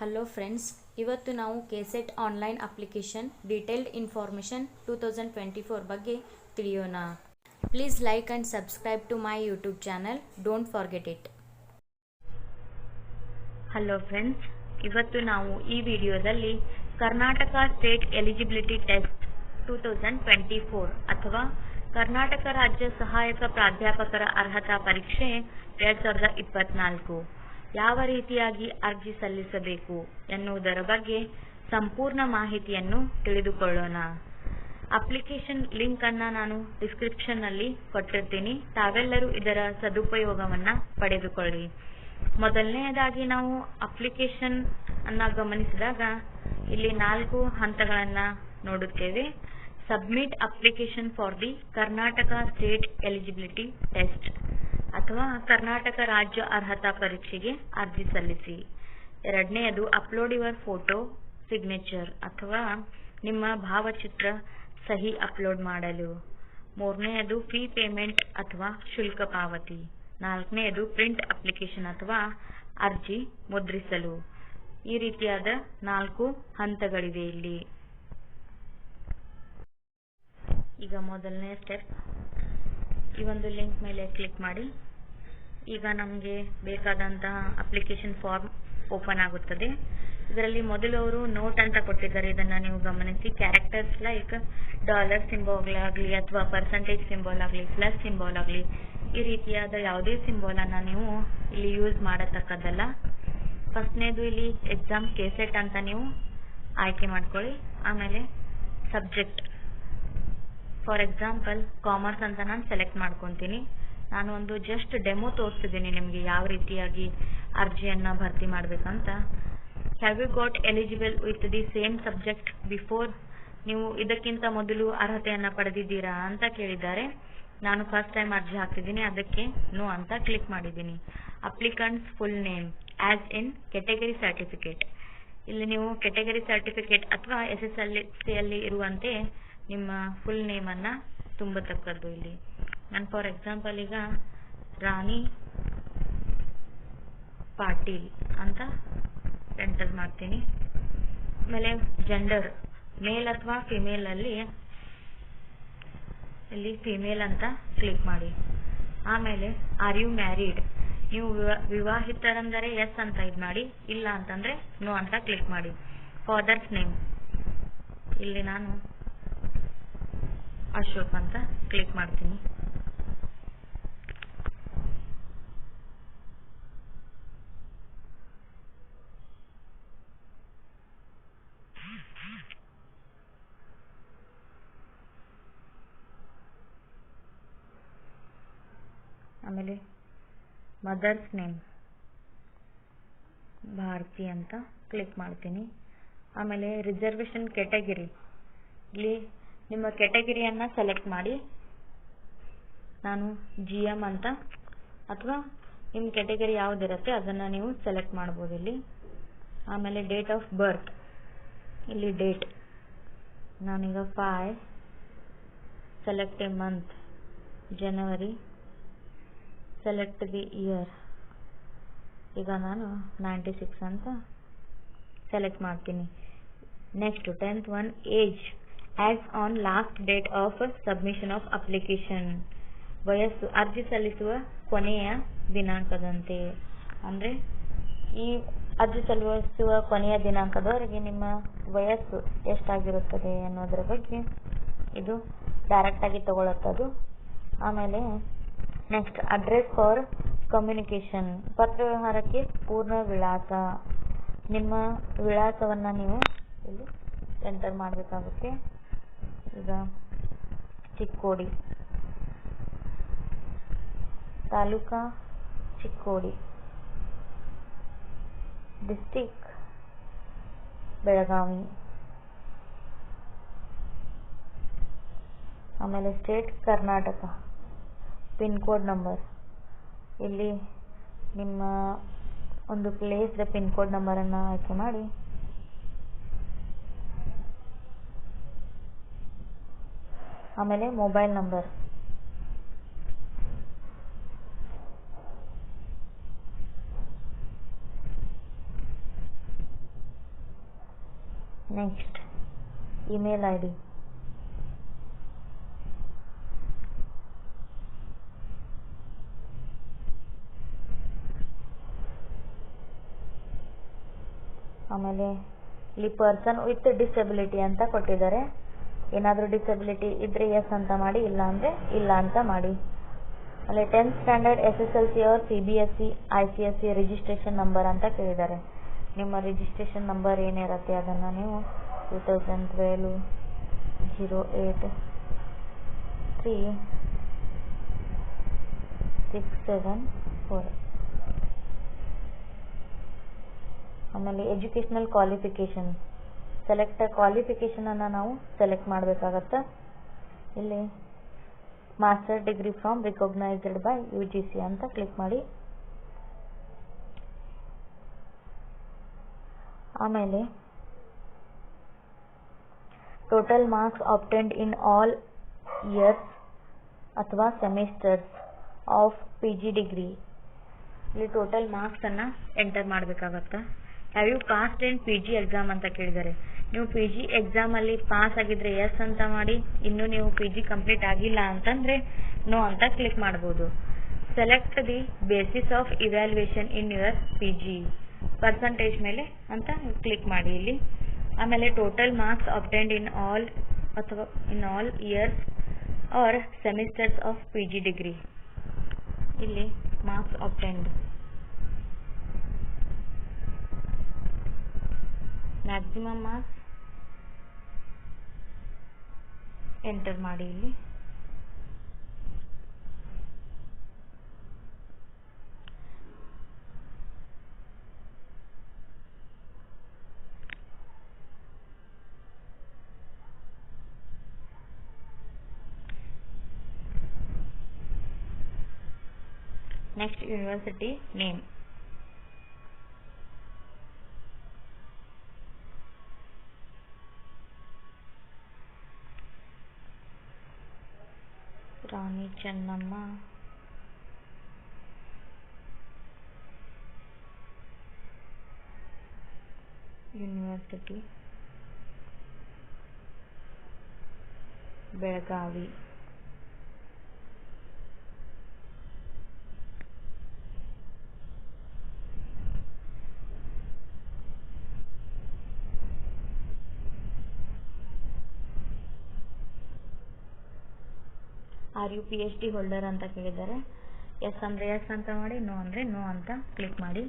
Hello friends ಇವತ್ತು ನಾವು KSET online application detailed information two thousand twenty four ಬಗ್ಗೆ ತಿಳಿಯೋಣ. Please like and subscribe to my YouTube channel don't forget it hello friends ಇವತ್ತು ನಾವು ಈ ವಿಡಿಯೋದಲ್ಲಿ Karnataka state eligibility test two thousand twenty four ಅಥವಾ ಕರ್ನಾಟಕ ರಾಜ್ಯ ಸಹಾಯಕ ಪ್ರಾಧ್ಯಾಪಕರ ಅರ್ಹತಾ ಪರೀಕ್ಷೆ ಎರಡ್ ಸಾವಿರದ ಇಪ್ಪತ್ನಾಲ್ಕು. ಯಾವ ರೀತಿಯಾಗಿ ಅರ್ಜಿ ಸಲ್ಲಿಸಬೇಕು ಎನ್ನುವುದರ ಬಗ್ಗೆ ಸಂಪೂರ್ಣ ಮಾಹಿತಿಯನ್ನು ತಿಳಿದುಕೊಳ್ಳೋಣ. ಅಪ್ಲಿಕೇಶನ್ ಲಿಂಕ್ ಅನ್ನ ನಾನು ಡಿಸ್ಕ್ರಿಪ್ಷನ್ನಲ್ಲಿ ಕೊಟ್ಟಿರ್ತೀನಿ. ತಾವೆಲ್ಲರೂ ಇದರ ಸದುಪಯೋಗವನ್ನ ಪಡೆದುಕೊಳ್ಳಿ. ಮೊದಲನೆಯದಾಗಿ ನಾವು ಅಪ್ಲಿಕೇಶನ್ ಅನ್ನ ಗಮನಿಸಿದಾಗ ಇಲ್ಲಿ ನಾಲ್ಕು ಹಂತಗಳನ್ನ ನೋಡುತ್ತೇವೆ. Submit application for the Karnataka state eligibility test. ಅಥವಾ ಕರ್ನಾಟಕ ರಾಜ್ಯ ಅರ್ಹತಾ ಪರೀಕ್ಷೆಗೆ ಅರ್ಜಿ ಸಲ್ಲಿಸಿ. ಎರಡನೆಯದು ಅಪ್ಲೋಡ್ ಯುವರ್ ಫೋಟೋ ಸಿಗ್ನೇಚರ್ ಅಥವಾ ನಿಮ್ಮ ಭಾವಚಿತ್ರ ಸಹಿ ಅಪ್ಲೋಡ್ ಮಾಡಲು. ಮೂರನೆಯದು ಫೀ ಪೇಮೆಂಟ್ ಅಥವಾ ಶುಲ್ಕ ಪಾವತಿ. ನಾಲ್ಕನೆಯದು ಪ್ರಿಂಟ್ ಅಪ್ಲಿಕೇಶನ್ ಅಥವಾ ಅರ್ಜಿ ಮುದ್ರಿಸಲು. ಈ ರೀತಿಯಾದ ನಾಲ್ಕು ಹಂತಗಳಿವೆ ಇಲ್ಲಿ. ಈಗ ಮೊದಲನೇ ಸ್ಟೆಪ್ ಈ ಒಂದು ಲಿಂಕ್ ಮೇಲೆ ಕ್ಲಿಕ್ ಮಾಡಿ. ಈಗ ನಮಗೆ ಬೇಕಾದಂತಹ ಅಪ್ಲಿಕೇಶನ್ ಫಾರ್ಮ್ ಓಪನ್ ಆಗುತ್ತದೆ. ಇದರಲ್ಲಿ ಮೊದಲು ಅವರು ನೋಟ್ ಅಂತ ಕೊಟ್ಟಿದ್ದಾರೆ. ಇದನ್ನ ನೀವು ಗಮನಿಸಿ. ಕ್ಯಾರೆಕ್ಟರ್ಸ್ ಲೈಕ್ ಡಾಲರ್ ಸಿಂಬಲ್ ಆಗಲಿ ಅಥವಾ ಪರ್ಸೆಂಟೇಜ್ ಸಿಂಬಲ್ ಆಗಲಿ ಪ್ಲಸ್ ಸಿಂಬಲ್ ಆಗಲಿ, ಈ ರೀತಿಯಾದ ಯಾವುದೇ ಸಿಂಬಲ್ ಅನ್ನ ನೀವು ಇಲ್ಲಿ ಯೂಸ್ ಮಾಡತಕ್ಕದ್ದಲ್ಲ. ಫಸ್ಟ್ನೇದು ಇಲ್ಲಿ ಎಕ್ಸಾಮ್ ಕೆಸೆಟ್ ಅಂತ ನೀವು ಆಯ್ಕೆ ಮಾಡ್ಕೊಳ್ಳಿ. ಆಮೇಲೆ ಸಬ್ಜೆಕ್ಟ್ ಫಾರ್ ಎಕ್ಸಾಂಪಲ್ ಕಾಮರ್ಸ್ ಅಂತ ನಾನು ಸೆಲೆಕ್ಟ್ ಮಾಡ್ಕೊತೀನಿ. ನಾನು ಒಂದು ಜಸ್ಟ್ ಡೆಮೋ ತೋರಿಸ್ತಿದ್ದೀನಿ ನಿಮಗೆ ಯಾವ ರೀತಿಯಾಗಿ ಅರ್ಜಿಯನ್ನ ಭರ್ತಿ ಮಾಡಬೇಕಂತ. Have you got eligible with the same subject before ನೀವು ಇದಕ್ಕಿಂತ ಮೊದಲು ಅರ್ಹತೆಯನ್ನ ಪಡೆದಿದ್ದೀರಾ ಅಂತ ಕೇಳಿದ್ದಾರೆ. ನಾನು ಫಸ್ಟ್ ಟೈಮ್ ಅರ್ಜಿ ಹಾಕ್ತಿದ್ದೀನಿ, ಅದಕ್ಕೆ ನೋ ಅಂತ ಕ್ಲಿಕ್ ಮಾಡಿದ್ದೀನಿ. Applicants full name as in category certificate ಇಲ್ಲಿ ನೀವು ಕೆಟಗರಿ ಸರ್ಟಿಫಿಕೇಟ್ ಅಥವಾ ಎಸ್ ಎಸ್ ಎಲ್ ಸಿಯಲ್ಲಿ ಇರುವಂತೆ ನಿಮ್ಮ ಫುಲ್ ಅನ್ನ ತುಂಬತಕ್ಕದ್ದು ಇಲ್ಲಿ. ನಾನು ಫಾರ್ ಎಕ್ಸಾಂಪಲ್ ಈಗ ರಾಣಿ ಪಾಟೀಲ್ ಅಂತ ಎಂಟರ್ ಮಾಡ್ತೀನಿ. ಆಮೇಲೆ ಜೆಂಡರ್ ಮೇಲ್ ಅಥವಾ ಫಿಮೇಲ್ ಅಲ್ಲಿ ಇಲ್ಲಿ ಫಿಮೇಲ್ ಅಂತ ಕ್ಲಿಕ್ ಮಾಡಿ. ಆಮೇಲೆ ಆರ್ ಯು ಮ್ಯಾರಿಡ್ ನೀವು ವಿವಾಹಿತರಂದರೆ ಎಸ್ ಅಂತ ಇದ್ ಮಾಡಿ, ಇಲ್ಲ ಅಂತಂದ್ರೆ ನೋ ಅಂತ ಕ್ಲಿಕ್ ಮಾಡಿ. ಫಾದರ್ಸ್ ನೇಮ್ ಇಲ್ಲಿ ನಾನು ಅಶೋಕ್ ಅಂತ ಕ್ಲಿಕ್ ಮಾಡ್ತೀನಿ. ಆಮೇಲೆ ಮದರ್ಸ್ ನೇಮ್ ಭಾರತಿ ಅಂತ ಕ್ಲಿಕ್ ಮಾಡ್ತೀನಿ. ಆಮೇಲೆ ರಿಸರ್ವೇಶನ್ ಕೆಟಗಿರಿ ಇಲ್ಲಿ ನಿಮ್ಮ ಕೆಟಗರಿಯನ್ನು ಸೆಲೆಕ್ಟ್ ಮಾಡಿ. ನಾನು ಜಿ ಎಂ ಅಂತ. ಅಥವಾ ನಿಮ್ಮ ಕೆಟಗರಿ ಯಾವ್ದಿರುತ್ತೆ ಅದನ್ನ ನೀವು ಸೆಲೆಕ್ಟ್ ಮಾಡ್ಬೋದು ಇಲ್ಲಿ. ಆಮೇಲೆ ಡೇಟ್ ಆಫ್ ಬರ್ತ್ ಇಲ್ಲಿ ಡೇಟ್ ನಾನೀಗ five select a month January select the year ಈಗ ನಾನು ನೈಂಟಿ ಸಿಕ್ಸ್ ಅಂತ ಸೆಲೆಕ್ಟ್ ಮಾಡ್ತೀನಿ. Next tenth one age as on last date of submission of application ವಯಸ್ಸು ಅರ್ಜಿ ಸಲ್ಲಿಸುವ ಕೊನೆಯ ದಿನಾಂಕದಂತೆ. ಅಂದರೆ ಈ ಅರ್ಜಿ ಸಲ್ಲಿಸುವ ಕೊನೆಯ ದಿನಾಂಕದವರೆಗೆ ನಿಮ್ಮ ವಯಸ್ಸು ಎಷ್ಟಾಗಿರುತ್ತದೆ ಅನ್ನೋದ್ರ ಬಗ್ಗೆ ಇದು ಡೈರೆಕ್ಟಾಗಿ ತಗೊಳತ್ತದು. ಆಮೇಲೆ ನೆಕ್ಸ್ಟ್ ಅಡ್ರೆಸ್ ಫಾರ್ ಕಮ್ಯುನಿಕೇಷನ್ ಪತ್ರ ವ್ಯವಹಾರಕ್ಕೆ ಪೂರ್ಣ ವಿಳಾಸ. ನಿಮ್ಮ ವಿಳಾಸವನ್ನು ನೀವು ಇಲ್ಲಿ ಎಂಟರ್ ಮಾಡಬೇಕಾಗುತ್ತೆ. ಈಗ ಚಿಕ್ಕೋಡಿ. ತಾಲೂಕಾ ಚಿಕ್ಕೋಡಿ. ಡಿಸ್ಟಿಕ್ ಬೆಳಗಾವಿ. ಆಮೇಲೆ state Karnataka. Pin code number. ಇಲ್ಲಿ ನಿಮ್ಮ ಒಂದು ಪ್ಲೇಸ್ ಪಿನ್ ಕೋಡ್ ನಂಬರ್ ಅನ್ನ ಆಯ್ಕೆ ಮಾಡಿ. ಆಮೇಲೆ mobile number next email I D ಆಮೇಲೆ ಇಲ್ಲಿ ಪರ್ಸನ್ ವಿತ್ ಡಿಸೆಬಿಲಿಟಿ ಅಂತ ಕೊಟ್ಟಿದ್ದಾರೆ. ಏನಾದರೂ ಡಿಸಬಿಲಿಟಿ ಇದ್ರೆ ಎಸ್ ಅಂತ ಮಾಡಿ, ಇಲ್ಲ ಅಂದರೆ ಇಲ್ಲ ಅಂತ ಮಾಡಿ. ಅಲ್ಲಿ tenth standard S S L C ಅವ್ರ C B S C I C S C registration number ಅಂತ ಕೇಳಿದ್ದಾರೆ. ನಿಮ್ಮ ರಿಜಿಸ್ಟ್ರೇಷನ್ ನಂಬರ್ ಏನಿರುತ್ತೆ ಅದನ್ನು ನೀವು two thousand twelve zero eight three six seven four ಆಮೇಲೆ ಎಜುಕೇಷನಲ್ ಕ್ವಾಲಿಫಿಕೇಷನ್ ಸೆಲೆಕ್ಟ್ ಕ್ವಾಲಿಫಿಕೇಷನನ್ನು ನಾವು ಸೆಲೆಕ್ಟ್ ಮಾಡಬೇಕಾಗತ್ತೆ. ಇಲ್ಲಿ master degree from recognised by U G C ಅಂತ ಕ್ಲಿಕ್ ಮಾಡಿ. ಆಮೇಲೆ total marks obtained in all years ಅಥವಾ semesters of P G degree ಇಲ್ಲಿ ಟೋಟಲ್ ಮಾರ್ಕ್ಸನ್ನು ಎಂಟರ್ ಮಾಡಬೇಕಾಗತ್ತೆ. Have you passed in P G exam ಅಂತ ಕೇಳಿದ್ದಾರೆ. ನೀವು ಪಿ ಜಿ ಎಕ್ಸಾಮಲ್ಲಿ ಪಾಸ್ ಆಗಿದ್ರೆ ಎಸ್ ಅಂತ ಮಾಡಿ, ಇನ್ನು ನೀವು ಪಿ ಜಿ ಕಂಪ್ಲೀಟ್ ಆಗಿಲ್ಲ ಅಂತಂದ್ರೆ ನೋ ಅಂತ ಕ್ಲಿಕ್ ಮಾಡ್ಬೋದು. Select the basis of evaluation in your P G percentage ಮೇಲೆ ಅಂತ ಕ್ಲಿಕ್ ಮಾಡಿ ಇಲ್ಲಿ. ಆಮೇಲೆ total marks obtained in all ಅಥವಾ in all years or semesters of P G degree ಇಲ್ಲಿ marks obtained maximum marks enter ಮಾಡಿ ಇಲ್ಲಿ next university name Rani Chennamma university Belagavi are you P H D holder ಅಂತ ಕೇಳಿದ್ದಾರೆ. S ಅಂದರೆ S ಅಂತ ಮಾಡಿ, no ಅಂದರೆ ನೋ ಅಂತ ಕ್ಲಿಕ್ ಮಾಡಿ.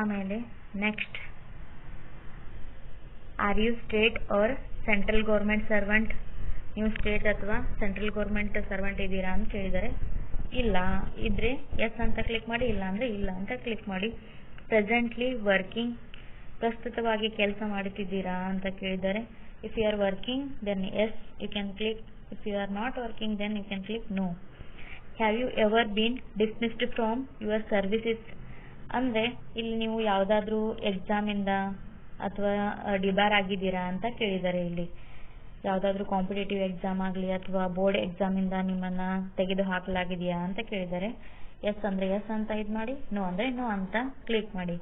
ಆಮೇಲೆ next. Are you state or central government servant? ನೀವು ಸ್ಟೇಟ್ ಅಥವಾ ಸೆಂಟ್ರಲ್ ಗೌರ್ಮೆಂಟ್ ಸರ್ವೆಂಟ್ ಇದ್ದೀರಾ ಅಂತ ಕೇಳಿದ್ದಾರೆ. ಇಲ್ಲ. ಇದ್ರೆ ಎಸ್ ಅಂತ ಕ್ಲಿಕ್ ಮಾಡಿ, ಇಲ್ಲ ಅಂದರೆ ಇಲ್ಲ ಅಂತ ಕ್ಲಿಕ್ ಮಾಡಿ. ಪ್ರೆಸೆಂಟ್ಲಿ ವರ್ಕಿಂಗ್, ಪ್ರಸ್ತುತವಾಗಿ ಕೆಲಸ ಮಾಡುತ್ತಿದ್ದೀರಾ ಅಂತ ಕೇಳಿದ್ದಾರೆ. If you are working, then yes, you can click. If you are not working, then you can click no. Have you ever been dismissed from your services? ಅಂದರೆ, ಇಲ್ಲಿ ನೀವು ಯಾವುದಾದ್ರೂ ಎಕ್ಸಾಮಿಂದ ಅಥವಾ ಡಿಬಾರ್ ಆಗಿದ್ದೀರಾ ಅಂತ ಕೇಳಿದ್ದಾರೆ ಇಲ್ಲಿ. ಯಾವುದಾದ್ರೂ ಕಾಂಪಿಟೇಟಿವ್ ಎಕ್ಸಾಮ್ ಆಗಲಿ ಅಥವಾ ಬೋರ್ಡ್ ಎಕ್ಸಾಮಿಂದ ನಿಮ್ಮನ್ನು ತೆಗೆದು ಹಾಕಲಾಗಿದೆಯಾ ಅಂತ ಕೇಳಿದ್ದಾರೆ. ಎಸ್ ಅಂದರೆ ಎಸ್ ಅಂತ ಇದು ಮಾಡಿ ನೋ ಅಂದರೆ ನೋ ಅಂತ ಕ್ಲಿಕ್ ಮಾಡಿ.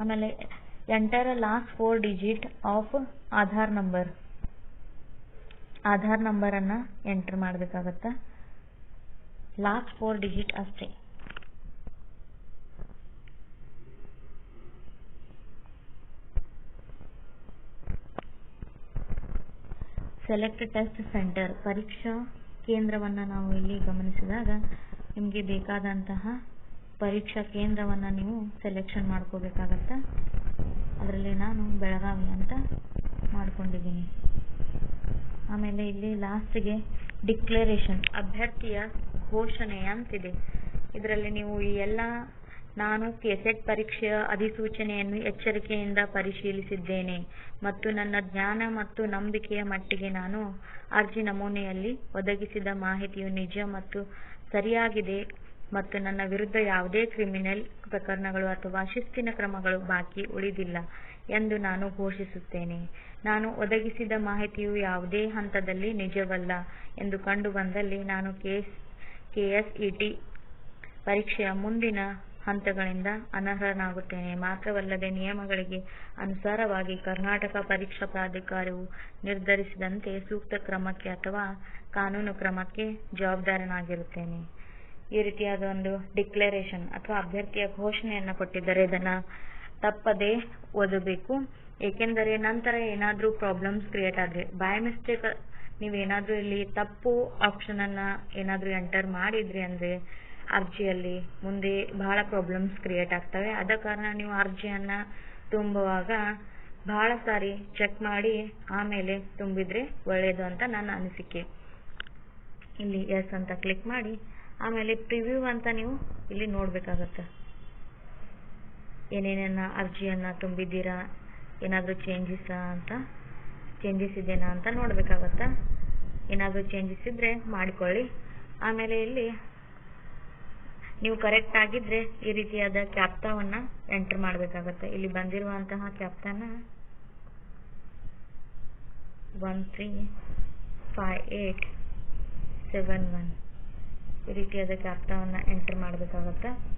ಆಮೇಲೆ enter last four digit of Aadhaar number Aadhaar ನಂಬರನ್ನು ಎಂಟ್ರ್ ಮಾಡಬೇಕಾಗತ್ತೆ? ಲಾಸ್ಟ್ ಫೋರ್ ಡಿಜಿಟ್ ಅಷ್ಟೇ. ಸೆಲೆಕ್ಟ್ ಟೆಸ್ಟ್ ಸೆಂಟರ್ ಪರೀಕ್ಷಾ ಕೇಂದ್ರವನ್ನು ನಾವು ಇಲ್ಲಿ ಗಮನಿಸಿದಾಗ ನಿಮಗೆ ಬೇಕಾದಂತಹ ಪರೀಕ್ಷಾ ಕೇಂದ್ರವನ್ನು ನೀವು ಸೆಲೆಕ್ಷನ್ ಮಾಡ್ಕೋಬೇಕಾಗತ್ತೆ? ಅದರಲ್ಲಿ ನಾನು ಬೆಳಗಾವಿ ಅಂತ ಮಾಡ್ಕೊಂಡಿದ್ದೀನಿ. ಆಮೇಲೆ ಇಲ್ಲಿ ಲಾಸ್ಟ್ಗೆ ಡಿಕ್ಲರೇಷನ್ ಅಭ್ಯರ್ಥಿಯ ಘೋಷಣೆ ಅಂತಿದೆ. ಇದರಲ್ಲಿ ನೀವು ಈ ಎಲ್ಲ ನಾನು ಕೆಸೆಟ್ ಪರೀಕ್ಷೆಯ ಅಧಿಸೂಚನೆಯನ್ನು ಎಚ್ಚರಿಕೆಯಿಂದ ಪರಿಶೀಲಿಸಿದ್ದೇನೆ ಮತ್ತು ನನ್ನ ಜ್ಞಾನ ಮತ್ತು ನಂಬಿಕೆಯ ಮಟ್ಟಿಗೆ ನಾನು ಅರ್ಜಿ ನಮೂನೆಯಲ್ಲಿ ಒದಗಿಸಿದ ಮಾಹಿತಿಯು ನಿಜ ಮತ್ತು ಸರಿಯಾಗಿದೆ ಮತ್ತು ನನ್ನ ವಿರುದ್ಧ ಯಾವುದೇ ಕ್ರಿಮಿನಲ್ ಪ್ರಕರಣಗಳು ಅಥವಾ ಶಿಸ್ತಿನ ಕ್ರಮಗಳು ಬಾಕಿ ಉಳಿದಿಲ್ಲ. ಎಂದು ನಾನು ಘೋಷಿಸುತ್ತೇನೆ. ನಾನು ಒದಗಿಸಿದ ಮಾಹಿತಿಯು ಯಾವುದೇ ಹಂತದಲ್ಲಿ ನಿಜವಲ್ಲ ಎಂದು ಕಂಡುಬಂದಲ್ಲಿ ನಾನು ಕೆಎಸ್ಇಟಿ ಪರೀಕ್ಷೆಯ ಮುಂದಿನ ಹಂತಗಳಿಂದ ಅನರ್ಹನಾಗುತ್ತೇನೆ. ಮಾತ್ರವಲ್ಲದೆ ನಿಯಮಗಳಿಗೆ ಅನುಸಾರವಾಗಿ ಕರ್ನಾಟಕ ಪರೀಕ್ಷಾ ಪ್ರಾಧಿಕಾರವು ನಿರ್ಧರಿಸಿದಂತೆ ಸೂಕ್ತ ಕ್ರಮಕ್ಕೆ ಅಥವಾ ಕಾನೂನು ಕ್ರಮಕ್ಕೆ ಜವಾಬ್ದಾರನಾಗಿರುತ್ತೇನೆ. ಈ ರೀತಿಯಾದ ಒಂದು ಡಿಕ್ಲರೇಷನ್ ಅಥವಾ ಅಭ್ಯರ್ಥಿಯ ಘೋಷಣೆಯನ್ನು ಕೊಟ್ಟಿದ್ದರೆ, ಇದನ್ನ ತಪ್ಪದೇ ಓದಬೇಕು. ಏಕೆಂದರೆ ನಂತರ ಏನಾದರೂ ಪ್ರಾಬ್ಲಮ್ಸ್ ಕ್ರಿಯೇಟ್ ಆದರೆ ಬೈ ಮಿಸ್ಟೇಕ್ ನೀವೇನಾದರೂ ಇಲ್ಲಿ ತಪ್ಪು ಆಪ್ಷನ್ ಅನ್ನ ಏನಾದರೂ ಎಂಟರ್ ಮಾಡಿದ್ರಿ ಅಂದ್ರೆ ಅರ್ಜಿಯಲ್ಲಿ ಮುಂದೆ ಬಹಳ ಪ್ರಾಬ್ಲಮ್ಸ್ ಕ್ರಿಯೇಟ್ ಆಗ್ತವೆ. ಆದ ಕಾರಣ ನೀವು ಅರ್ಜಿಯನ್ನ ತುಂಬುವಾಗ ಬಹಳ ಸಾರಿ ಚೆಕ್ ಮಾಡಿ ಆಮೇಲೆ ತುಂಬಿದ್ರೆ ಒಳ್ಳೆಯದು ಅಂತ ನನ್ನ ಅನಿಸಿಕೆ. ಇಲ್ಲಿ ಎಸ್ ಅಂತ ಕ್ಲಿಕ್ ಮಾಡಿ, ಆಮೇಲೆ ಪ್ರಿವ್ಯೂ ಅಂತ ನೀವು ಇಲ್ಲಿ ನೋಡ್ಬೇಕಾಗತ್ತೆ. ಏನೇನನ್ನ ಅರ್ಜಿಯನ್ನ ತುಂಬಿದ್ದೀರಾ? ಏನಾದರೂ ಚೇಂಜಸ್ ಅಂತ? ಚೇಂಜಸ್ ಇದೆಯಾ ಅಂತ ನೋಡಬೇಕಾಗತ್ತೆ? ಏನಾದರೂ ಚೇಂಜಸ್ ಇದ್ರೆ ಮಾಡಿಕೊಳ್ಳಿ. ಆಮೇಲೆ ಇಲ್ಲಿ ನೀವು ಕರೆಕ್ಟ್ ಆಗಿದ್ರೆ ಈ ರೀತಿಯಾದ ಕ್ಯಾಪ್ತಾವನ್ನ ಎಂಟರ್ ಮಾಡಬೇಕಾಗತ್ತೆ. ಇಲ್ಲಿ ಬಂದಿರುವಂತಹ ಕ್ಯಾಪ್ತಾನ one three five eight seven one ಈ ರೀತಿಯಾದ ಕ್ಯಾಪ್ತಾವನ್ನ ಎಂಟರ್ ಮಾಡಬೇಕಾಗತ್ತೆ?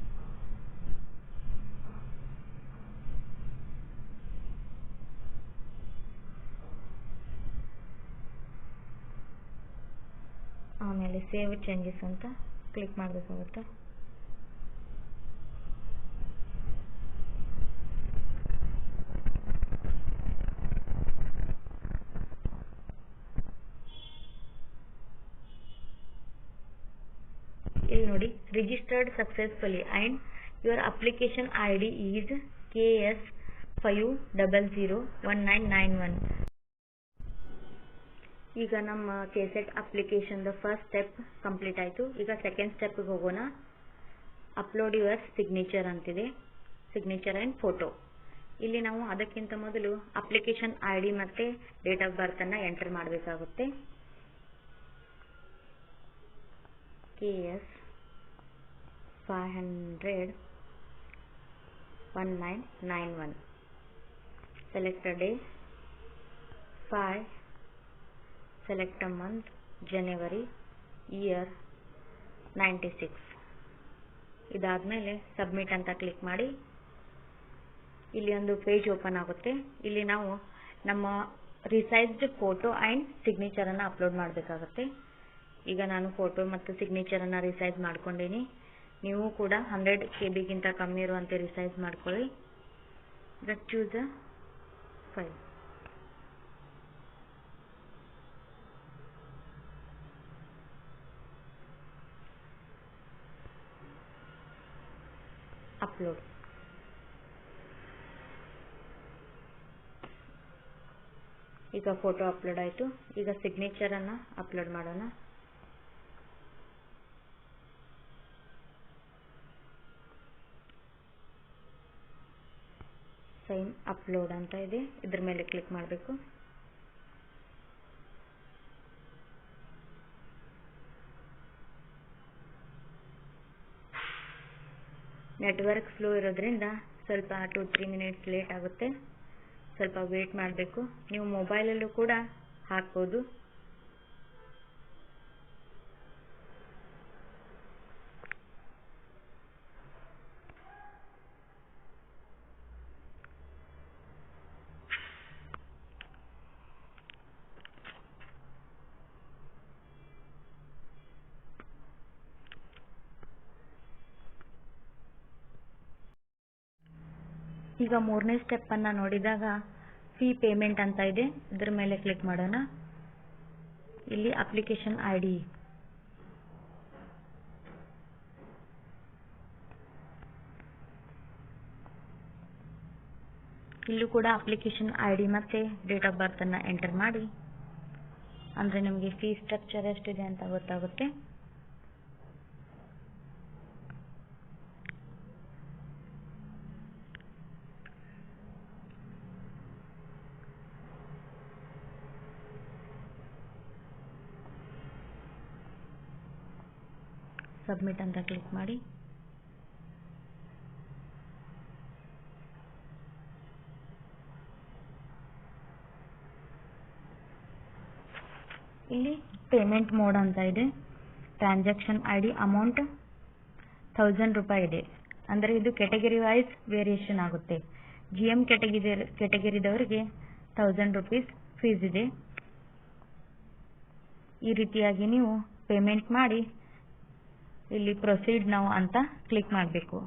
ಆಮೇಲೆ ಸೇವ್ ಚೇಂಜಸ್ ಅಂತ ಕ್ಲಿಕ್ ಮಾಡಬೇಕಾಗುತ್ತೆ ಇಲ್ಲಿ ನೋಡಿ registered successfully and your application I D is K S five double zero one nine nine one ಈಗ ನಮ್ಮ KSET application first step complete ಆಯಿತು. ಈಗ ಸೆಕೆಂಡ್ ಸ್ಟೆಪ್ಗೆ ಹೋಗೋಣ. ಅಪ್ಲೋಡ್ ಯುವರ್ ಸಿಗ್ನೇಚರ್ ಅಂತಿದೆ. ಸಿಗ್ನೇಚರ್ ಆ್ಯಂಡ್ ಫೋಟೋ ಇಲ್ಲಿ ನಾವು ಅದಕ್ಕಿಂತ ಮೊದಲು ಅಪ್ಲಿಕೇಶನ್ ಐ ಡಿ ಮತ್ತು ಡೇಟ್ ಆಫ್ ಬರ್ತನ್ನು ಎಂಟರ್ ಮಾಡಬೇಕಾಗುತ್ತೆ. K S five hundred one nine nine one select day five select a month, January year 96 ಇದಾದ್ಮೇಲೆ ಸಬ್ಮಿಟ್ ಅಂತ ಕ್ಲಿಕ್ ಮಾಡಿ, ಇಲ್ಲಿ ಒಂದು ಪೇಜ್ ಓಪನ್ ಆಗುತ್ತೆ. ಇಲ್ಲಿ ನಾವು ನಮ್ಮ ರಿಸೈಜ್ಡ್ ಫೋಟೋ ಆ್ಯಂಡ್ ಸಿಗ್ನೇಚರನ್ನು ಅಪ್ಲೋಡ್ ಮಾಡಬೇಕಾಗುತ್ತೆ. ಈಗ ನಾನು ಫೋಟೋ ಮತ್ತು ಸಿಗ್ನೇಚರನ್ನು ರಿಸೈಜ್ ಮಾಡ್ಕೊಂಡೀನಿ. ನೀವು ಕೂಡ ಹಂಡ್ರೆಡ್ ಕೆ ಬಿಗಿಂತ ಕಮ್ಮಿ ಇರುವಂತೆ ರಿಸೈಜ್ ಮಾಡ್ಕೊಳ್ಳಿ. ಈಗ ಚೂಸ್ ಅ ಫೈಲ್ ಅಪ್ಲೋಡ್ ಈಗ ಫೋಟೋ ಅಪ್ಲೋಡ್ ಆಯಿತು ಈಗ ಸಿಗ್ನೇಚರನ್ನು ಅಪ್ಲೋಡ್ ಮಾಡೋಣ ಸೈನ್ ಅಪ್ಲೋಡ್ ಅಂತ ಇದೆ ಇದ್ರ ಮೇಲೆ ಕ್ಲಿಕ್ ಮಾಡಬೇಕು ನೆಟ್ವರ್ಕ್ ಸ್ಲೋ ಇರೋದ್ರಿಂದ ಸ್ವಲ್ಪ ಟು ತ್ರೀ ಮಿನಿಟ್ಸ್ ಲೇಟ್ ಆಗುತ್ತೆ. ಸ್ವಲ್ಪ ವೇಟ್ ಮಾಡಬೇಕು. ನೀವು ಮೊಬೈಲಲ್ಲೂ ಕೂಡ ಹಾಕ್ಬೋದು. ಈಗ ಮೂರನೇ ಸ್ಟೆಪ್ ಅನ್ನ ನೋಡಿದಾಗ ಫೀ ಪೇಮೆಂಟ್ ಅಂತ ಇದೆ. ಇದರ ಮೇಲೆ ಕ್ಲಿಕ್ ಮಾಡೋಣ. ಇಲ್ಲಿ ಅಪ್ಲಿಕೇಶನ್ ಐ ಡಿ ಇಲ್ಲೂ ಕೂಡ ಅಪ್ಲಿಕೇಶನ್ ಐ ಡಿ ಮತ್ತೆ ಡೇಟ್ ಆಫ್ ಬರ್ತ್ ಅನ್ನ ಎಂಟರ್ ಮಾಡಿ. ಅಂದ್ರೆ ನಿಮಗೆ ಫೀ ಸ್ಟ್ರಕ್ಚರ್ ಎಷ್ಟಿದೆ ಅಂತ ಗೊತ್ತಾಗುತ್ತೆ. ಸಬ್ಮಿಟ್ ಅಂತ ಕ್ಲಿಕ್ ಮಾಡಿ. ಇಲ್ಲಿ ಪೇಮೆಂಟ್ ಮೋಡ್ ಅಂತ ಇದೆ. Transaction I D amount thousand ರೂಪಾಯಿ ಇದೆ. ಅಂದರೆ ಇದು ಕೆಟಗರಿ ವೈಸ್ ವೇರಿಯೇಷನ್ ಆಗುತ್ತೆ. ಜಿ ಎಂ ಕೆಟಗರಿ ಕೆಟಗರಿದವರಿಗೆ ಥೌಸಂಡ್ ರುಪೀಸ್ ಫೀಸ್ ಇದೆ. ಈ ರೀತಿಯಾಗಿ ನೀವು ಪೇಮೆಂಟ್ ಮಾಡಿ ಇಲ್ಲಿ ಪ್ರೊಸೀಡ್ ನಾವು ಅಂತ ಕ್ಲಿಕ್ ಮಾಡಬೇಕು.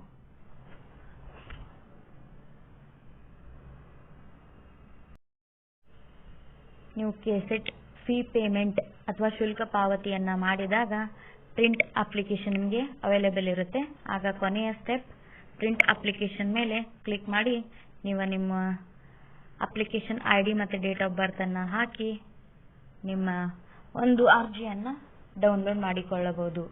ನೀವು ಕೆಸೆಟ್ ಫೀ ಪೇಮೆಂಟ್ ಅಥವಾ ಶುಲ್ಕ ಪಾವತಿಯನ್ನ ಮಾಡಿದಾಗ ಪ್ರಿಂಟ್ ಅಪ್ಲಿಕೇಶನ್ ನಿಮಗೆ ಅವೈಲೇಬಲ್ ಇರುತ್ತೆ. ಆಗ ಕೊನೆಯ ಸ್ಟೆಪ್ ಪ್ರಿಂಟ್ ಅಪ್ಲಿಕೇಶನ್ ಮೇಲೆ ಕ್ಲಿಕ್ ಮಾಡಿ ನೀವು ನಿಮ್ಮ ಅಪ್ಲಿಕೇಶನ್ ಐ ಡಿ ಮತ್ತು ಡೇಟ್ ಆಫ್ ಬರ್ತ್ ಅನ್ನ ಹಾಕಿ ನಿಮ್ಮ ಒಂದು ಅರ್ಜಿಯನ್ನು ಡೌನ್ಲೋಡ್ ಮಾಡಿಕೊಳ್ಳಬಹುದು.